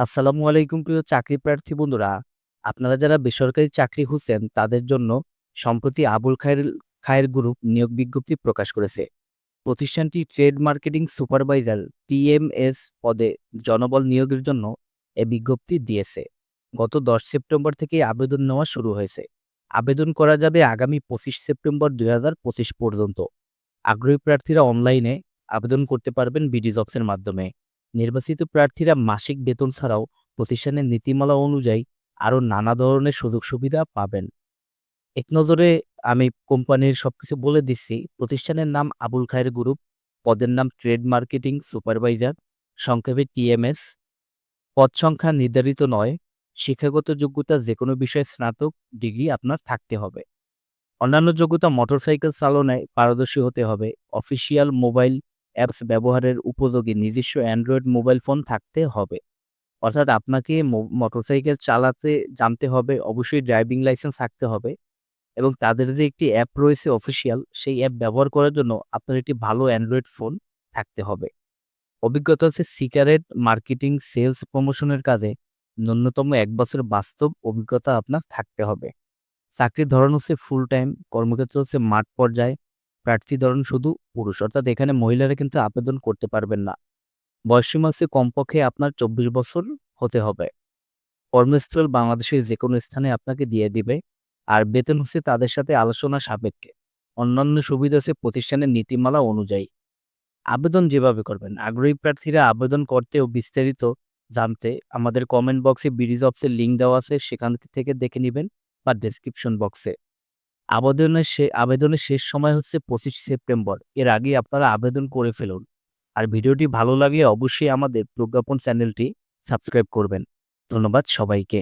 আসসালামু আলাইকুম প্রিয় চাকরি প্রার্থী বন্ধুরা। আপনারা যারা বেসরকারি চাকরি খুঁজছেন, তাদের জন্য সম্প্রতি আবুল খায়ের খায়ের গ্রুপ নিয়োগ বিজ্ঞপ্তি প্রকাশ করেছে। প্রতিষ্ঠানটি ট্রেড মার্কেটিং সুপারভাইজার টিএমএস পদে জনবল নিয়োগের জন্য এ বিজ্ঞপ্তি দিয়েছে। গত দশ সেপ্টেম্বর থেকে আবেদন নেওয়া শুরু হয়েছে। আবেদন করা যাবে আগামী পঁচিশ সেপ্টেম্বর দুই হাজার পঁচিশ পর্যন্ত। আগ্রহী প্রার্থীরা অনলাইনে আবেদন করতে পারবেন বিডি জবসের মাধ্যমে। নির্বাচিত প্রার্থীরা মাসিক বেতন ছাড়াও প্রতিষ্ঠানের নীতিমালা অনুযায়ী আরও নানা ধরনের সুযোগ সুবিধা পাবেন। এক নজরে আমি কোম্পানির সবকিছু বলে দিচ্ছি। প্রতিষ্ঠানের নাম আবুল খায়ের গ্রুপ, পদের নাম ট্রেড মার্কেটিং সুপারভাইজার, সংক্ষেপে টিএমএস পদ সংখ্যা নির্ধারিত নয়, শিক্ষাগত যোগ্যতা যে কোনো বিষয়ে স্নাতক ডিগ্রি আপনার থাকতে হবে। অন্যান্য যোগ্যতা মোটরসাইকেল চালনায় পারদর্শী হতে হবে। অফিসিয়াল মোবাইল অ্যাপস ব্যবহারের উপযোগী নিজস্ব অ্যান্ড্রয়েড মোবাইল ফোন থাকতে হবে। অর্থাৎ আপনাকে মোটরসাইকেল চালাতে, জানতে হবে, অবশ্যই ড্রাইভিং লাইসেন্স থাকতে হবে এবং তাদের যে একটি অ্যাপ রয়েছে অফিসিয়াল সেই অ্যাপ ব্যবহার করার জন্য আপনার একটি ভালো অ্যান্ড্রয়েড ফোন থাকতে হবে। অভিজ্ঞতা হচ্ছে সিগারেট মার্কেটিং সেলস প্রমোশনের কাজে ন্যূনতম এক বছর বাস্তব অভিজ্ঞতা আপনার থাকতে হবে। চাকরির ধরন হচ্ছে ফুল টাইম কর্মক্ষেত্র হচ্ছে মাঠ পর্যায়ে প্রার্থী ধরন শুধু পুরুষ, অর্থাৎ এখানে মহিলারা কিন্তু আবেদন করতে পারবেন না। বয়সীমা হচ্ছে কমপক্ষে আপনার চব্বিশ বছর হতে হবে। কর্মস্থল বাংলাদেশের যে কোনো স্থানে আপনাকে দিয়ে দিবে। আর বেতন হচ্ছে তাদের সাথে আলোচনা সাপেক্ষে। অন্যান্য সুবিধা হচ্ছে প্রতিষ্ঠানের নীতিমালা অনুযায়ী। আবেদন যেভাবে করবেন, আগ্রহী প্রার্থীরা আবেদন করতে ও বিস্তারিত জানতে আমাদের কমেন্ট বক্সে বিডিজ অফসের লিঙ্ক দেওয়া আছে, সেখান থেকে দেখে নেবেন বা ডেসক্রিপশন বক্সে আবেদনের আবেদনের শেষ সময় হচ্ছে পঁচিশ সেপ্টেম্বর। এর আগে আপনারা আবেদন করে ফেলুন। আর ভিডিওটি ভালো লাগলে অবশ্যই আমাদের প্রজ্ঞাপন চ্যানেলটি সাবস্ক্রাইব করবেন। ধন্যবাদ সবাইকে।